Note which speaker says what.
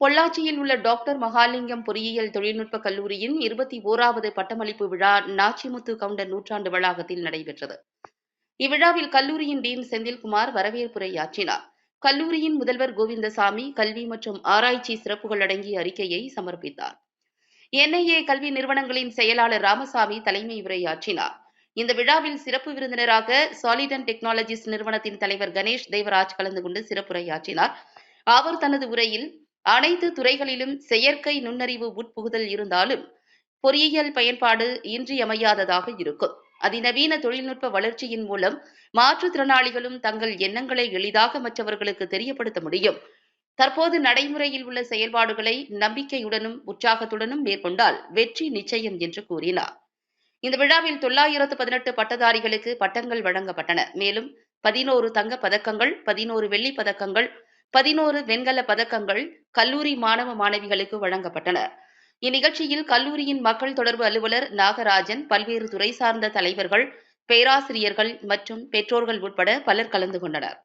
Speaker 1: பொள்ளாச்சியில் உள்ள டாக்டர் மகாலிங்கம் பொறியியல் தொழில்நுட்ப கல்லூரியின் இருபத்தி ஓராவது பட்டமளிப்பு விழா நாச்சிமுத்து கவுண்டர் நூற்றாண்டு வளாகத்தில் நடைபெற்றது. இவ்விழாவில் கல்லூரியின் டீன் செந்தில்குமார் வரவேற்புரையாற்றினார் கல்லூரியின் முதல்வர் கோவிந்தசாமி கல்வி மற்றும் ஆராய்ச்சி சிறப்புகள் அடங்கிய அறிக்கையை சமர்ப்பித்தார். என்ஐஏ கல்வி நிறுவனங்களின் செயலாளர் ராமசாமி தலைமை உரையாற்றினார் இந்த விழாவில் சிறப்பு விருந்தினராக சாலிடன் டெக்னாலஜிஸ் நிறுவனத்தின் தலைவர் கணேஷ் தேவராஜ் கலந்து கொண்டு சிறப்புரையாற்றினார். அவர் தனது உரையில் அனைத்து துறைகளிலும் செயற்கை நுண்ணறிவு உட்புகுதல் இருந்தாலும் பொறியியல் பயன்பாடு இன்றியமையாததாக இருக்கும். அதிநவீன தொழில்நுட்ப வளர்ச்சியின் மூலம் மாற்றுத்திறனாளிகளும் தங்கள் எண்ணங்களை எளிதாக மற்றவர்களுக்கு தெரியப்படுத்த முடியும். தற்போது நடைமுறையில் உள்ள செயல்பாடுகளை நம்பிக்கையுடனும் உற்சாகத்துடனும் மேற்கொண்டால் வெற்றி நிச்சயம் என்று கூறினார். இந்த விழாவில் தொள்ளாயிரத்து பதினெட்டு பட்டதாரிகளுக்கு பட்டங்கள் வழங்கப்பட்டன. மேலும் பதினோரு தங்கப் பதக்கங்கள் பதினோரு வெள்ளி பதக்கங்கள் பதினோரு வெண்கல பதக்கங்கள் கல்லூரி மாணவ மாணவிகளுக்கு வழங்கப்பட்டன. இந்நிகழ்ச்சியில் கல்லூரியின் மக்கள் தொடர்பு அலுவலர் நாகராஜன் பல்வேறு துறை சார்ந்த தலைவர்கள் பேராசிரியர்கள் மற்றும் பெற்றோர்கள் உட்பட பலர் கலந்து கொண்டனர்.